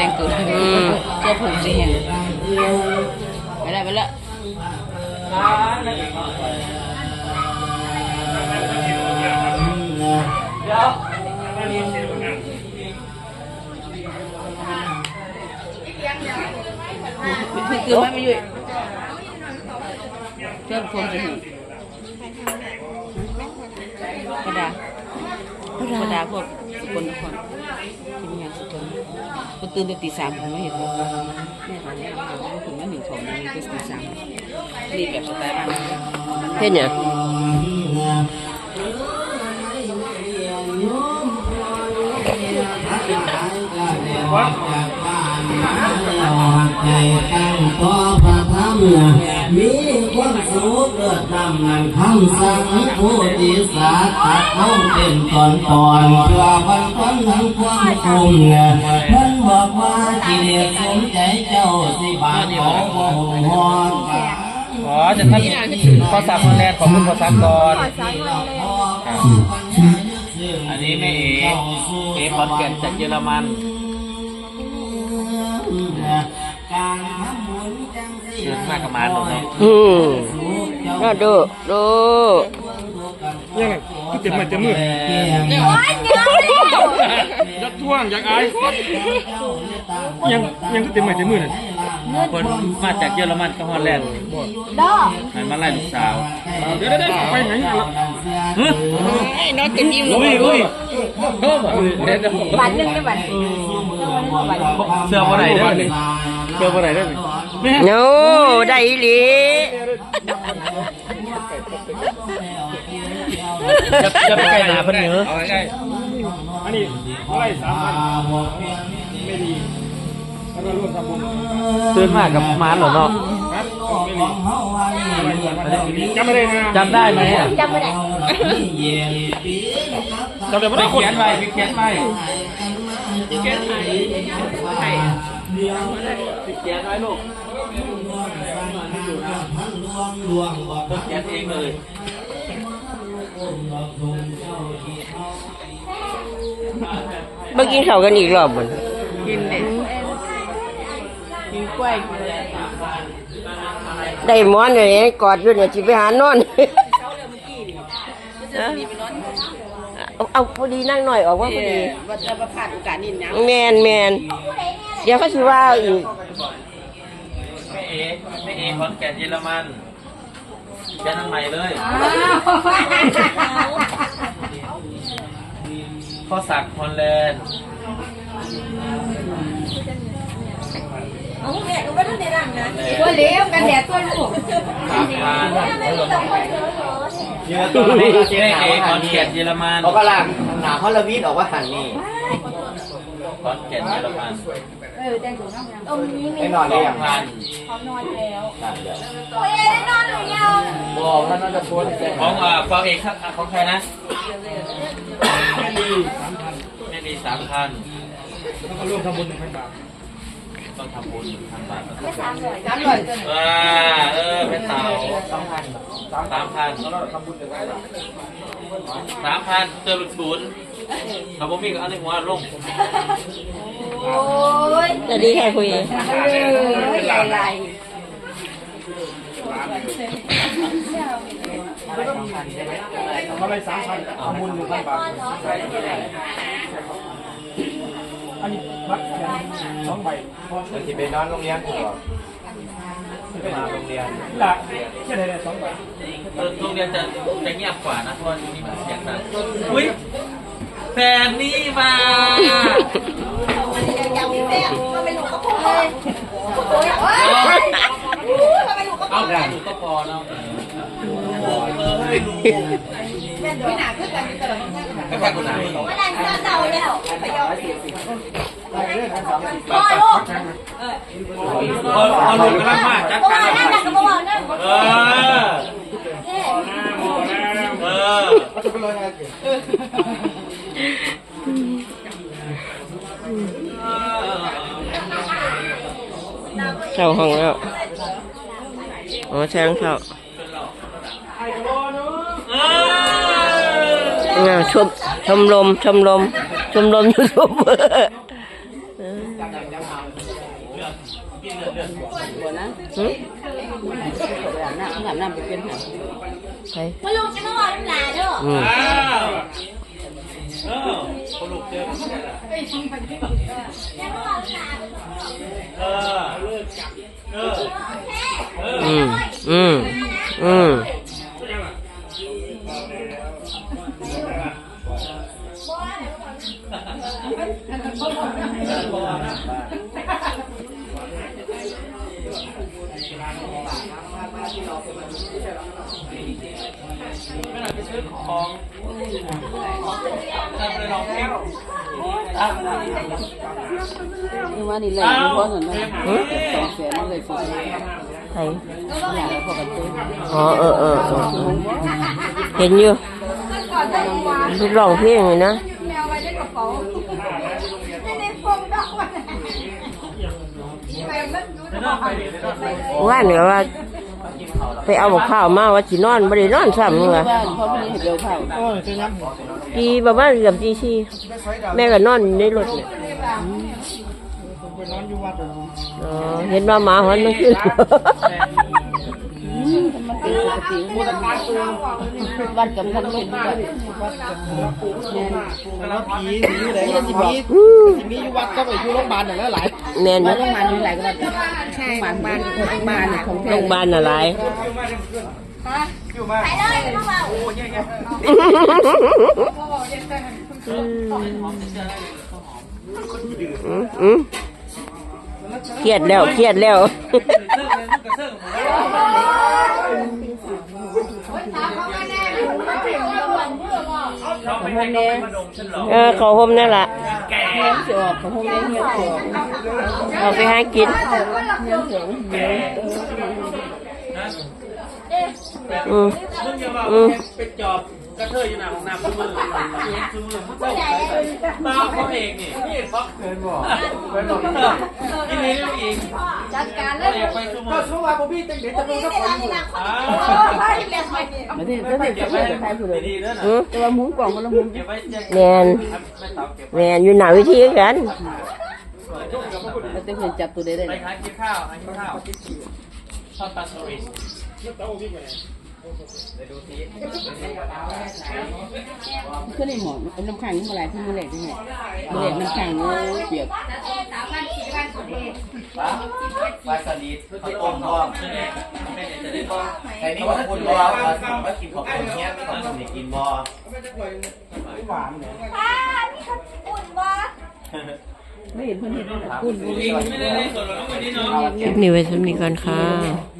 แต่งตัวอืม เสื้อผูกสีแห้งไปแล้วไปแล้วคือคือไม่มาอยู่เสื้อผูกสีแห้งกระดาษธรรมดาพวกสกลนครที่มีอย่างสกล ก็ตื่นแต่ตีสามผมไม่เห็นเลยแม่ตอนนี้เราก็ถึงว่าหนึ่งของมันมีก็ตีสามรีบแบบสไตล์บ้านเราเฮ็ดหยังใจตั้งต่อพระธรรมนะมีความสุขเกิดนำนันคำสั่งผู้ดีสาตัดน้องเป็นตอนตอนเพื่อบรรพนทั้งความคุมนะเพิ่น บอกว่ากิเลสสมใจเจ้าสิบาทของบ่หงหอนอ๋อจะท่านข้อสามคนแรกของคุณข้อสามก่อนอันนี้แม่เอ๋เอ๋ขอนแก่นจากเยอรมันเดินมากกับมาตรงนี้อืมน่าดูดูยังไงเจ็บมาเจ็บมือ ยัดท่วงอยากอายยังยังก็เจ็บมาเจ็บมือน่ะคนมาจากเยอรมันกับฮอลแลนด์หันมาไล่ลูกสาวเดี๋ยวได้ไปไหนอะฮึไอ้น้องจะยิ้มอุ้ยอุ้ยโอ้บ่เดี๋ยวบัตรหนึ่งได้บัตรเสื้อบ่ไหนได้เลยเสื้อบ่ไหนได้เลยแม่โน้ได้อีหลีจะจะไปใกล้หนาเพิ่นเหนือเอาใกล้อั นนี้อะไรสามพันไม่ดีแล้วก็ร่วมทำบุญเดินมากกับมาเหรอเนาะครับจำไม่ได้นะจำได้ไหมอะจำไม่ได้จำได้ไปว่าได้คนเขียนไว้ไปเขียนไว้เขียนไว้ลูกเขียนเองเลย มากินข้าวกันอีกรอบบ่กินเลยกินกล้วยได้หมอนอยู่นี่กอดอยู่เนี่ยสิไปหานอนเอาเอาพอดีนั่งหน่อยออกว่าพอดีว่าจะประพลาดโอกาสนี้นะแมนแมนเดี๋ยวเขาสิว่าอีกแม่เอแม่เอขอนแก่นเยอรมันเขียนอันใหม่เลย ข้อสักฮอลแลนด์ตัวเลี้ยวกันแดดตัวลูกสามพันเยอะตัวนี้แม่เอขอนแก่นเยอรมันเขากำลังหนาฮอลลวีดออกว่าหันนี่ขอนแก่นเยอรมันไม่นอนสได้องยังพันบอกท่านน่าจะชวนของอ่าฟองเอกครับอ่าของใครนะ แม่ดีสามพันแล้วก็ร่วมทำบุญหนึ่งพันบาทต้องทำบุญทำบาปสามร้อยจนอ่าเออเป็นเต่าสามพันสามพันแล้วเราทำบุญหนึ่งพันบาทสามพันเติมลูกศูนย์เขาบอกมีก็เอาในหัวลงสวัสดีค่ะคุยเลยใหญ่ไหล เขาเลยสามพันทำบุญหนึ่งพันบาทอันนี้บัตรแขนสองใบมันที่ไปนอนโรงเรียนถูกไปมาโรงเรียนหลักแค่ไหนเนี่ยสองใบเออโรงเรียนจะจะเงียบกว่านะเพราะว่าที่นี่มันเสียงดังอุ้ยแฟนนี่มาเอาแค่หนูก็พอเนาะ เออให้ดูก็แค่คนไหนพอพอหลุดกันมากจัดการเออเออเข้าห้องแล้วอ๋อใช่รองเท้า เอ่าชมชมรมชมรมชมรมยูทูบเบอร์หึไปอาบน้ำอาบน้ำไปเป็นหาใช่มาลูกจะมาบอกน้ำลายเด้ออืมอ้าวเออสรุปเจอจะมาบอกน้ำลายเออเออเอออืมอืม น่าจะซื้อของทำไปลองเพลงนี่ว่านี่เลยเพราะหนุนนะสองแสนนั่นเลยสิใช่อยากให้พอกันเต้อ๋อเออเออเห็นอยู่รูปร้องเพลงเลยนะ ว่านก็ว่า ไปเอาบอกข้าวมาว่าจีนอนบ่ได้นอนซ้ำเลยจีบ้านเห็นเงี้ยจะย้ำปีประมาณเกือบตีสี่แม่ก็นอนในรถเนี่ยเห็นว่าหมาหอนมันขึ้น เป็นปกติมันเป็นบ้านกับท่านไม่เห็นบ้านแม่นแล้วผีผีอยู่ไหนผีผีอืมมีอยู่วัดก็ไปอยู่โรงพยาบาลนั่นแหละหลายแม่นอบ้ายู่นโรงพยาบาลมีหลายกว่าบ้านบ้านบ้านบ้านของโรงพยาบาลอะไรไปเลยจะมาบอกอืมอืมเครียดแล้วเครียดแล้ว เราไปให้เขามาดมฉันเหรอเออเขาห่มนั่นล่ะแกเฮียเสือของห้องนี้เฮียเสือเอาไปหากินเฮียเสือเฮียอืมมึงอย่ามาเป็นจอบ กระเทยอยู่หน้าของน้ำมือมือมึงเจ้าตาเขาเองนี่นี่เขาเกินบอกเป็นบอกกินนี้ลูกอิงจัดการเลเอยไปชั่วโมงช่วงวันผมพี่ตั้งเด็กจะดูนี่ก็ในคนร้านอยู่นี่นะอ้ามาที่ถ้าเด็กจะเด็กไทยผู้ใดดีๆนะอืมแต่ว่ามุ้งกล่องคนละมุ้งเก็บไว้เจ็บแมนไม่เต่าเก็บแมนอยู่หนาวิธีกันแล้วจะเห็นจับตัวได้ได้ไปหากินข้าวหากินข้าวชอบปลาสลิดไปดูที ขึ้นในหมอนเป็นน้ำขังนี่มาหลายที่มือเหล็กยังไงมือเหล็กน้ำขังเนี่ยเปียกปลาสลิดข้าวต้มทองจะได้ไม่ได้จะได้ก็แต่นี่ว่าคุณรอว่ากินของคนเนี้ยไม่ต้องกินกินบ่หวานเนี่ยป้านี่เขาอุ่นบ่ไม่เห็นเพื่อนเห็นกุ้งดูอิงไม่ได้ในส่วนของวันนี้เนาะคลิปนี้ไว้สำนีก่อนค่ะเ